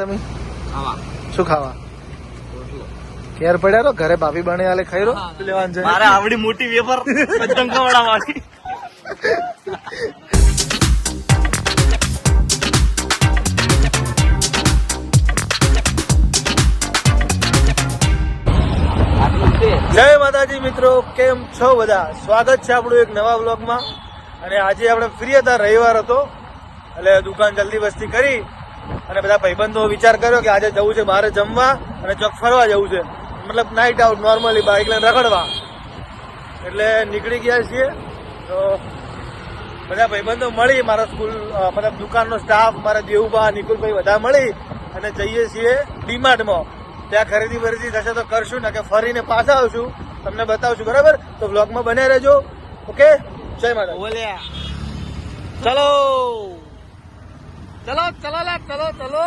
તમે? શું ખાવા? ઘેર પડ્યા રો ઘરે ભાભી બને આલે ખાઈ રો લેવાનું છે. મારે આવડી મોટી વેફર પતંગ વાળી જય માતાજી મિત્રો કેમ છો બધા? સ્વાગત છે આપણું એક નવા બ્લોગમાં અને આજે આપણે ફ્રી હતા રવિવાર હતો. એટલે દુકાન જલ્દી વસ્તી કરી. અને બધા ભાઈબંધો વિચાર કર્યો કે આજે જવું છે બહાર જમવા અને ચોક ફરવા જવું છે. મતલબ નાઇટ આઉટ નોર્મલી બાઇક લઈને રખડવા. એટલે નીકળી ગયા છીએ. તો બધા ભાઈબંધો મળી, મારા સ્કૂલ મતલબ દુકાનનો સ્ટાફ મારા દેવુબા નિકુલભાઈ બધા મળી અને જઈએ છીએ ડીમાર્ટમાં. ત્યાં ખરીદી ફરીદી થશે તો કરશું, ને કે ફરીને પાછા આવશું. તમને બતાવશું, બરાબર? તો બ્લોગમાં બને રહેજો. ઓકે જય માતા બોલ્યા. ચલો! ચલો ચલો લા ચલો ચલો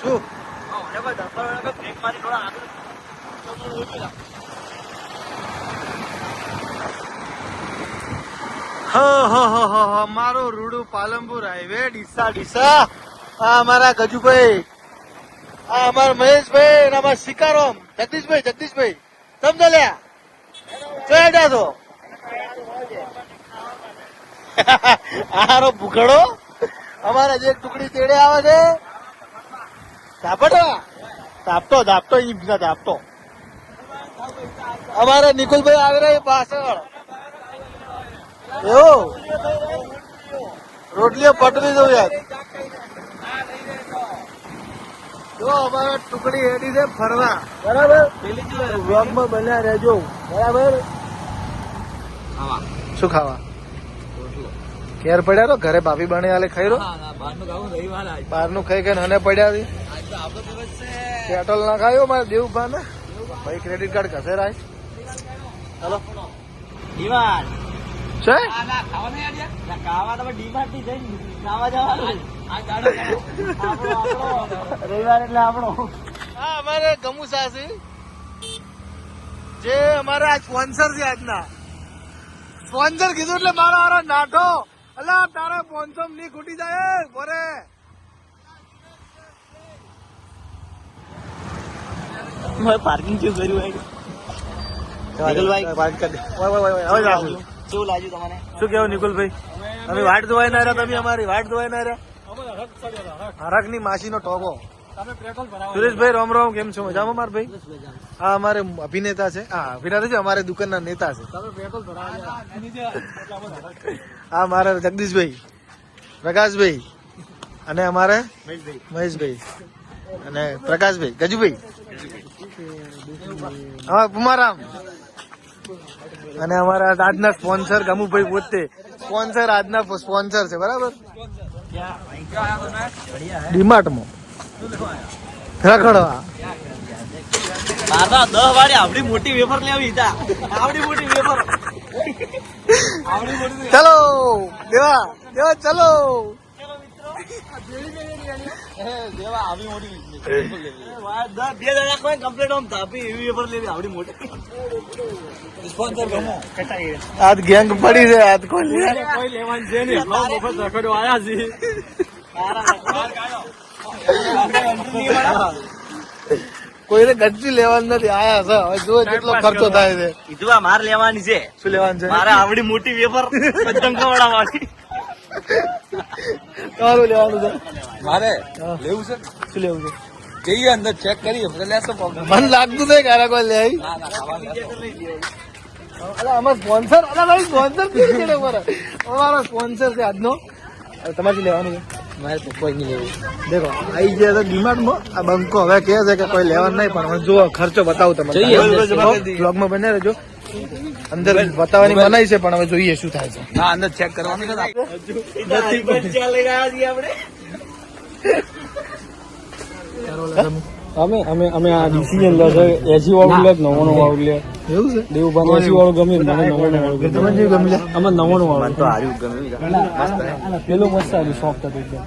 શું? મારી રૂડુ પાલનપુર હાઈવે, ડીસા ડીસા. આ અમારા ગજુભાઈ. આ અમારા મહેશભાઈ અને અમારા શિકારોમ. જગદીશભાઈ જગદીશભાઈ. સમજો લ્યા. જોયા છો. આરો ભૂખડો. અમારા જે ટુકડી તેડે આવે છે. ધાપટવા ઝાપટો ઝાપટો ઈ ઝાપટો. અમારા નિકુલભાઈ આવી રહ્યા પાછળ. એવું? રોટલીઓ પટવી દઉં યાર. જો અમારે ટુકડી હેડી છે ફરવા. બરાબર? વ્લોગમાં બન્યા રહેજો. બરાબર? શું ખાવા? ઘેર પડ્યા તો ઘરે ભાભી બને આલે ખાઈ રો બહારનું ખાવું બહારનું ખાઈ ખાઈને હને પડ્યા હતી પેટ્રોલ ના ખાયો મારે દેવું ને ભાઈ ક્રેડિટ કાર્ડ ઘસે રાય. હલો દિવાળ છે? રવિવાર એટલે આપણો હા અમારે ગમુ સાસી. જે અમારા સ્પોન્સર છે આજના. સ્પોન્સર કીધું એટલે મારો મારો નાઠો અલા તારા પોન્સમની ખૂટી જાય એ, બોરે. પાર્કિંગ શું કર્યું ભાઈ. વાત કરી કેવું લાગ્યું તમને? શું કેવું નિકુલભાઈ? તમે વાટ ધોવાય ના રહ્યા તમે અમારી વાટ ધોવાય ના રહ્યા. હરકની માસી નો ટોપો. સુરેશભાઈ રામ રામ કેમ છો? મજામાં માર ભાઈ? હા અમારે અભિનેતા છે. હા અભિનેતા છે અમારે દુકાનના નેતા છે. હા મારે જગદીશભાઈ પ્રકાશભાઈ અને અમારે મહેશભાઈ. અને પ્રકાશભાઈ ગજુભાઈ. હા પુમારામ અને અમારા આજના સ્પોન્સર ગમુભાઈ પોતે. સ્પોન્સર આજના સ્પોન્સર છે બરાબર? ડીમાર્ટમાં. રખડવા. ચલો દેવા દેવા ચલો. દેવા આવી મોટી બે જણા કોઈ કમ્પ્લેટ આમ તાપી એવી વેફર લેવી આવડી મોટી. આજ ગેંગ પડી છે આજ કોઈ લે. કોઈ લેવાનું છે નહીં. બ્લોગ મફત રખડો આયા છે. કોઈને ગજ્જી લેવાનું નથી આયા છે. હવે જુઓ કેટલો ખર્ચો થાય છે. કીધું માર લેવાની છે. શું લેવાનું છે? મારે આવડી મોટી વેફર પતંગ ખવડાવવાની તમારું લેવાનું છે. મારે? લેવું છે શું લેવું છે? જઈએ અંદર ચેક કરીએ લેશો મને લાગતું નહીં કારા કોઈ લે અલા સ્પોન્સર અલા ભાઈ સ્પોન્સર પીછે છે અમારા? અમારો સ્પોન્સર છે આજનો. તમારે લેવાનું છે. મારે તો કોઈ નહીં લેવું. દેખો આવી ગયા તો ડિમાન્ડમાં આ બંકો હવે કહે છે કે કોઈ લેવાનું નહીં પણ જુઓ ખર્ચો બતાવું તમને. બ્લોગમાં બને રહેજો. અંદર બતાવવાની મનાઈ છે પણ હવે જોઈએ શું થાય છે. ના અંદર ચેક કરવાનું છે અમે અમે અમે આ ડીસી લે એસી વાળું લે નવ્વાણું વાળું લે? એવું છે? દેવભાઈ એસી વાળું ગમે મને નવ્વાણું વાળું ગમે. તમને જે ગમે અમે નવ્વાણું વાળું તો હાર્યું ગમે પેલું મસ્ત આવ્યું શોખ હતું એકદમ.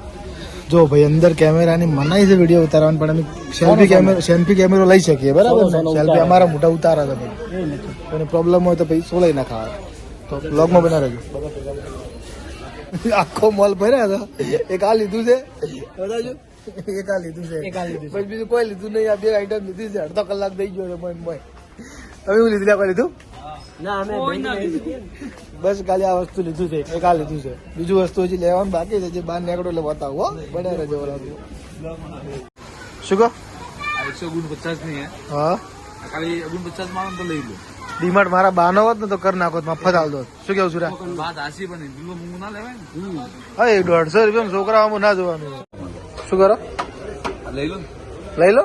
જો ભાઈ અંદર કેમેરાની મનાઈ છે વીડિયો ઉતારવાનું પણ અમે સેલ્ફી કેમેરો સેલ્ફી કેમેરો લઈ શકીએ બરાબર સેલ્ફી અમારા મોટા ઉતારા છે ભાઈ. કોઈ પ્રોબ્લેમ હોય તો ભાઈ શું ના ખાવા. તો બ્લોગમાં બના રહેજો આખો મોલ ભર્યા છે. એક આ લીધું છે. બતાજો એક આ લીધું છે. પછી બીજું કોઈ લીધું નહીં. આ બે આઈટમ લીધી છે. અડધો કલાક થઈ ગયો છે મોય મોય તમે લીધું? કોઈ લીધું? બસ ખાલી આ વસ્તુ લીધું છે એક આ લીધું છે. બીજું વસ્તુ હજી લેવાનું બાકી છે જે બહાર નીકળો એટલે બતાવો હો. બન્યા રહેજો શું કહો? એકસો ઓગણપચાસની હા. ખાલી ઓગણપચાસમાં તો લઈ લો. ડીમાર્ટ મારા બાનો હોત ને તો કર નાખો તો મફત આલ દો શું કેવું સુરા વાત હાસી પણ બીલો મૂંગું ના લેવાય ને? હા દોઢસો રૂપિયા છોકરાઓમાં ના જોવાનું શું કરો? લઈ લો લઈ લો?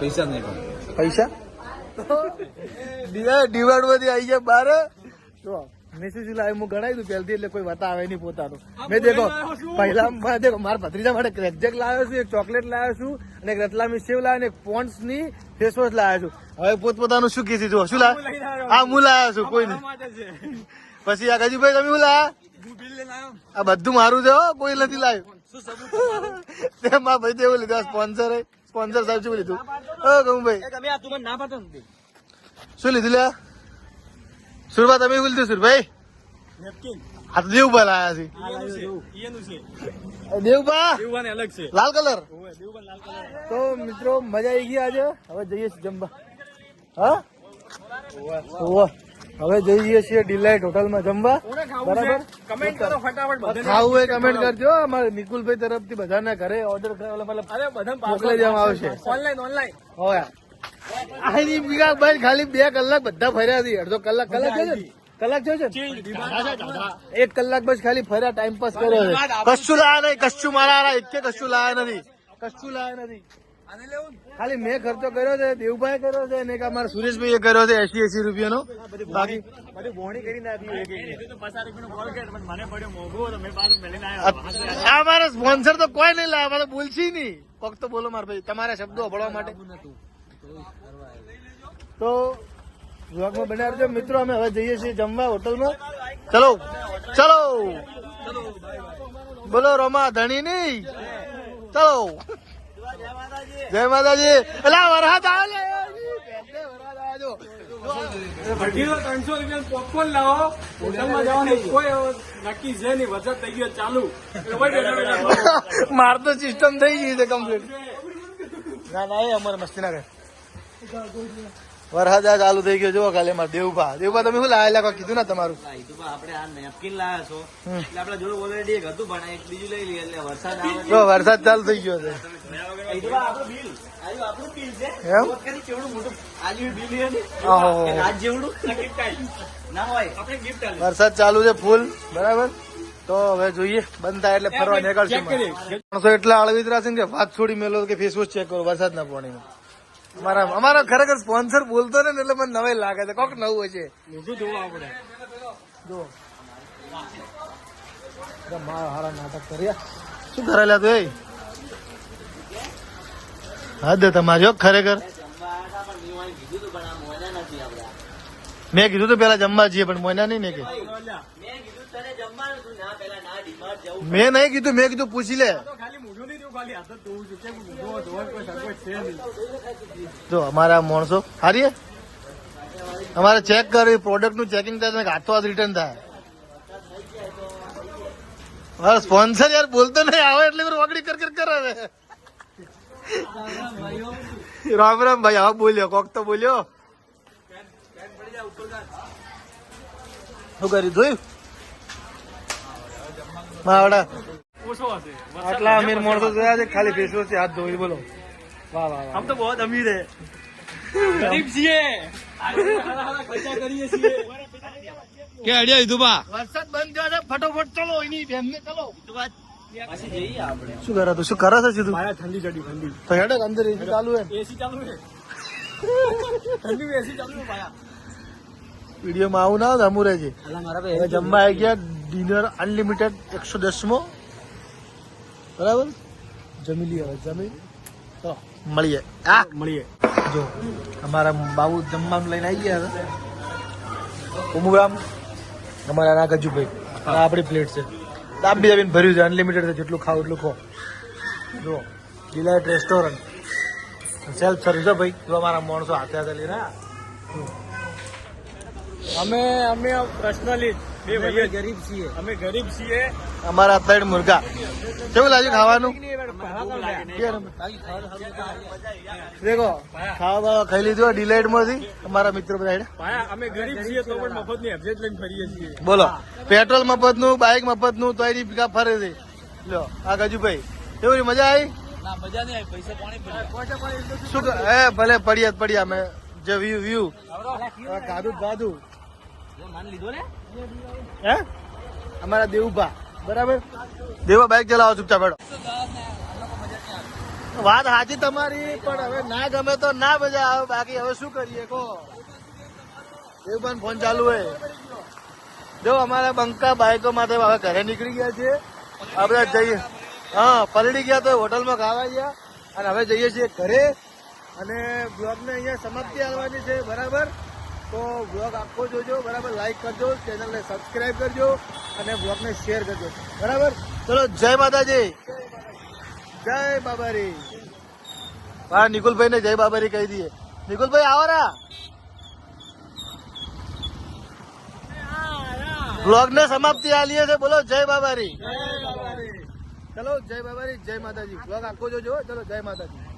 પૈસા નહીં પૈસા? ડીમાર્ટમાંથી આવી ગયા બાર. જો મેસેજ લાવે હું ગણાવી દઉં પહેલથી એટલે કોઈ બતાવે નહીં પોતાનું. મેં દેખો પહેલા દેખો મારા ભત્રીજા માટે ક્રેકજેક લાવ્યો છું એક ચોકલેટ લાવ્યો છું અને એક રતલામી સેવ લાવ્યો અને એક પોન્ડ્સની ની ફેસ વોશ લાવ્યો છું. હવે પોતપોતાનું શું કીધી જો શું હા હું લાવ્યો છું કોઈ નહીં. પછી આ ગજુભાઈ તમે શું લાયા? આ બધું મારું છે હો કોઈ નથી લાવ્યું મારા? ભાઈ તેવું લીધું સ્પોન્સર સ્પોન્સર સાહેબ શું લીધું? ઓ ગમુભાઈ. તમે આ તું મને ના પાડતો નથી શું લીધું લ્યા? સુરભા તમે શું લીધું સુરભાઈ? આ તો દેવભા લાયા છે. દેવભા? અલગ છે. લાલ કલર? તો મિત્રો મજા આવી ગઈ આજે. હવે જઈએ છીએ જમવા. હા? ઓવા. હવે જઈએ છીએ ડિલાઇટ હોટલમાં જમવા. બરાબર? કમેન્ટ કરો ફટાફટ ખાવું એ કમેન્ટ કરજો. અમારે નિકુલભાઈ તરફથી બધાના ઘરે ઓર્ડર મતલબ અરે બધા મોકલી દેવામાં આવશે. ઓનલાઈન ઓનલાઈન હોય આની બીગા ભાઈ ખાલી બે કલાક બધા ફર્યા હતી અડધો કલાક કલાક છે કલાક છે એક કલાક બસ ખાલી ફર્યા ટાઈમ પાસ કર્યો કશું લાયા નહીં કશું મારા હારા એક કે કશું લાયા નથી. કશું લાયા નથી. ખાલી મેં ખર્ચો કર્યો છે દેવભાઈ કર્યો છે ને એક અમારા સુરેશભાઈ કર્યો છે એસી એસી રૂપિયાનો બાકી બધી બોણી કરી નાખી તો પચાસ રૂપિયાનો કોલ કર્યો પણ મને પડ્યો મોંઘો તો મેં પાછું મેળીને આવ્યો. આ મારા સ્પોન્સર તો કોઈ નહીં લાવે અમારે બોલશી નહીં. ફક્ત બોલો મારા ભાઈ તમારા શબ્દો અભળવા માટે. તો વ્લોગમાં બન્યા રહેજો મિત્રો અમે હવે જઈએ છીએ જમવા હોટલમાં. ચલો ચલો. બોલો રોમા ધણી નહીં. ચલો. જય માતાજી. એટલે વરસાદ આવે ત્રણસો રૂપિયા પોપકોર્ન લાવો. હોટલમાં જવાનું કોઈ નક્કી છે નહીં. વરસાદ થઈ ગયો ચાલુ. માર તો સિસ્ટમ થઈ ગઈ છે કમ્પ્લીટ ના ના એ અમારે મસ્તી ના કરે વરસાદ આ ચાલુ થઈ ગયો. જો ખાલી અમારે દેવભા. દેવભા તમે શું લાયેલા કોઈ કીધું ને તમારું. આપણે આ નેપકિન લાયા છો. એટલે આપડા જોડે ઓલરેડી એક હતું પણ એક બીજું લઈ લઈએ એટલે વરસાદ જો વરસાદ ચાલુ થઈ ગયો છે. વરસાદ ચાલુ છે ફૂલ બરાબર? તો હવે જોઈએ બંધ થાય એટલે ફરવા નીકળશું માણસો એટલા અળવિતરા છે ને કે વાત છોડી મેલો કે ફેસબુક ચેક કરો વરસાદના પાણીમાં. અમારા અમારા ખરેખર સ્પોન્સર બોલતો ને એટલે મને નવાઈ લાગે છે. કોક નવું હશે. જો. મારા હારા નાટક કર્યા. શું કરેલા તું એ? હદ તમારી ખરેખર. મેં કીધું તો પેલા જમવા જઈએ, પણ મોના નહીં ને કે. મેં નહીં કીધું, મેં કીધું પૂછી લે. જ, અમારા માણસો, હારીએ? અમારે ચેક કરવી પ્રોડક્ટનું ચેકિંગ થાય હાથો હાથ રિટર્ન થાય. સ્પોન્સર યાર બોલતો નહીં, આવે એટલે વાગડી કર કર રામ રામ ભાઈ હા બોલ્યો કોક તો બોલ્યો. શું કર્યું જોયું માવડા. આટલા અમીર મોડતો જોયા છે ખાલી ફેસ વોશ હાથ ધોઈ બોલો. વાહ વાહ હમ તો બહુ અમીર હે ગરીબ છીએ. કે અડિયા વિધુભા વરસાદ બંધ થયો છે ફટોફટ ચલો એની બેન ને ચલો શું કરો તું? શું કરો છે સીધું? ઠંડી ચડી ઠંડી. તો હેડે અંદર એસી ચાલુ એસી ચાલુ હે. ઠંડી એસી ચાલુ હે વિડીયોમાં આવું ના અમુ રહેજે. જમવા આવી ગયા ડિનર અનલિમિટેડ એકસો દસમો. બરાબર? જમી લઈએ હવે જમી. તો મળીએ. આ! મળીએ. જો અમારા બાબુ જમવાનું લઈને આવી ગયા હતા. ઉમુરામ અમારા નાગજુભાઈ આ આપણી પ્લેટ છે. દાબી દાબીને ભર્યું છે અનલિમિટેડ છે, જેટલું ખાવ એટલું ખો. જો ડિલાઇટ રેસ્ટોરન્ટ સેલ્ફ સર્વિસ હો ભાઈ. જો અમારા માણસો હાથે હાથે લઈ રહ્યા અમે અમે પર્સનલી બે ભાઈએ ગરીબ છીએ. અમે ગરીબ છીએ. અમારા ત્રણ મુર્ગા. કેવું લાગ્યું ખાવાનું? દેખો ખાવા બાવા ખાઈ લીધું ડિલાઇટમાંથી અમારા મિત્રો બધા અમે ગરીબ છીએ તો પણ મફતની અબજેટ લઈને ફરીએ છીએ. બોલો પેટ્રોલ મફતનું બાઇક મફતનું તો એની ભીગા ફરે છે. લો આ ગજુભાઈ કેવું? મજા આવી? મજા આવી શું ભલે પડ્યા જ પડ્યા અમે જે વ્યૂ વ્યૂ ગાદુ ને હે? અમારા દેવુભા બરાબર? દેવા બાઇક ચલાવો ચૂપચાપ વાત સાચી તમારી પણ હવે ના ગમે તો ના મજા આવે. બાકી હવે શું કરીએ કહો? દેવભાઈ ફોન ચાલુ હોય. જો અમારા બંકા બાઈકો માટે હવે ઘરે નીકળી ગયા છે આપણે જઈએ. હા પલડી ગયા તો હોટલમાં ખાવા ગયા. અને હવે જઈએ છીએ ઘરે. અને બ્લોગને અહીંયા સમાપ્તિ આવવાની છે બરાબર? તો બ્લોગ આખો જોજો બરાબર? લાઈક કરજો ચેનલને સબસ્ક્રાઈબ કરજો અને બ્લોગને શેર કરજો. બરાબર? ચલો જય માતાજી. જય બાબારી. હા નિકુલભાઈ ને જય બાબારી કહી દઈએ. નિકુલભાઈ આવો રા. બ્લોગ ને સમાપ્તિ આલીએ છે. બોલો જય બાબારી. ચલો જય બાબારી જય માતાજી. બ્લોગ આખો જોજો ચલો જય માતાજી.